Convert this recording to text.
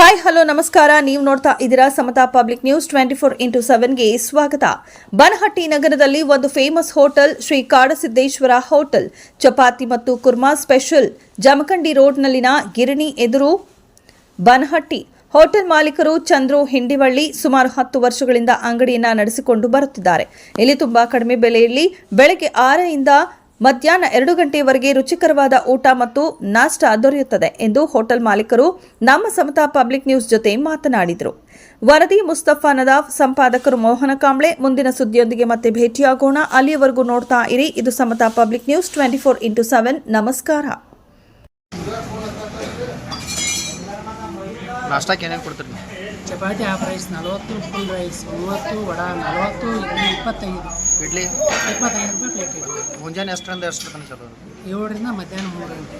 Hi hello ನಮಸ್ಕಾರ. ನೀವು ನೋಡ್ತಾ ಇದ್ದೀರಾ Samata public news twenty four into ಸೆವೆನ್ಗೆ ಸ್ವಾಗತ. ಬನಹಟ್ಟಿ ನಗರದಲ್ಲಿ ಒಂದು famous hotel Shri Kadasiddeshwara hotel chapati ಮತ್ತು ಕುರ್ಮಾ ಸ್ಪೆಷಲ್ ಜಮಖಂಡಿ ರೋಡ್ನಲ್ಲಿನ ಗಿರಣಿ ಎದುರು ಬನಹಟ್ಟಿ. ಹೋಟೆಲ್ ಮಾಲೀಕರು ಚಂದ್ರು ಹಿಂಡಿವಳ್ಳಿ ಸುಮಾರು ಹತ್ತು ವರ್ಷಗಳಿಂದ ಅಂಗಡಿಯನ್ನು ನಡೆಸಿಕೊಂಡು ಬರುತ್ತಿದ್ದಾರೆ. ಇಲ್ಲಿ ತುಂಬಾ ಕಡಿಮೆ ಬೆಲೆಯಲ್ಲಿ ಬೆಳಗ್ಗೆ ಆರರಿಂದ ಮಧ್ಯಾಹ್ನ ಎರಡು ಗಂಟೆಯವರೆಗೆ ರುಚಿಕರವಾದ ಊಟ ಮತ್ತು ನಾಷ್ಟ ದೊರೆಯುತ್ತದೆ ಎಂದು ಹೋಟೆಲ್ ಮಾಲೀಕರು ನಮ್ಮ ಸಮತಾ ಪಬ್ಲಿಕ್ ನ್ಯೂಸ್ ಜೊತೆ ಮಾತನಾಡಿದರು. ವರದಿ ಮುಸ್ತಫಾ ನದಾಫ್, ಸಂಪಾದಕರು ಮೋಹನ ಕಾಂಬ್ಳೆ, ಮುಂದಿನ ಸುದ್ದಿಯೊಂದಿಗೆ ಮತ್ತೆ ಭೇಟಿಯಾಗೋಣ. ಅಲ್ಲಿಯವರೆಗೂ ನೋಡ್ತಾ ಇರಿ, ಇದು Samata public news twenty four into seven. ನಮಸ್ಕಾರ. ನಾಷ್ಟಾಕ್ಕೆ ಏನೇನು ಕೊಡ್ತೀರಿ ನೀವು? ಚಪಾತಿ ಹಾಫ್ ರೈಸ್ ನಲವತ್ತು ಫುಲ್ ರೈಸ್ ಮೂವತ್ತು ವಡ ನಲವತ್ತು ಇಡ್ಲಿ ಇಪ್ಪತ್ತೈದು. ಇಡ್ಲಿ? ಇಪ್ಪತ್ತೈದು ರೂಪಾಯಿ ಪ್ಲೇಟ್ ಇಡ್ಲಿ. ಮುಂಜಾನೆ ಎಷ್ಟರಿಂದ ಎಷ್ಟು ತನಕ ಚಲೋ ಏಳರಿಂದ ಮಧ್ಯಾಹ್ನ ಮೂರು ಗಂಟೆ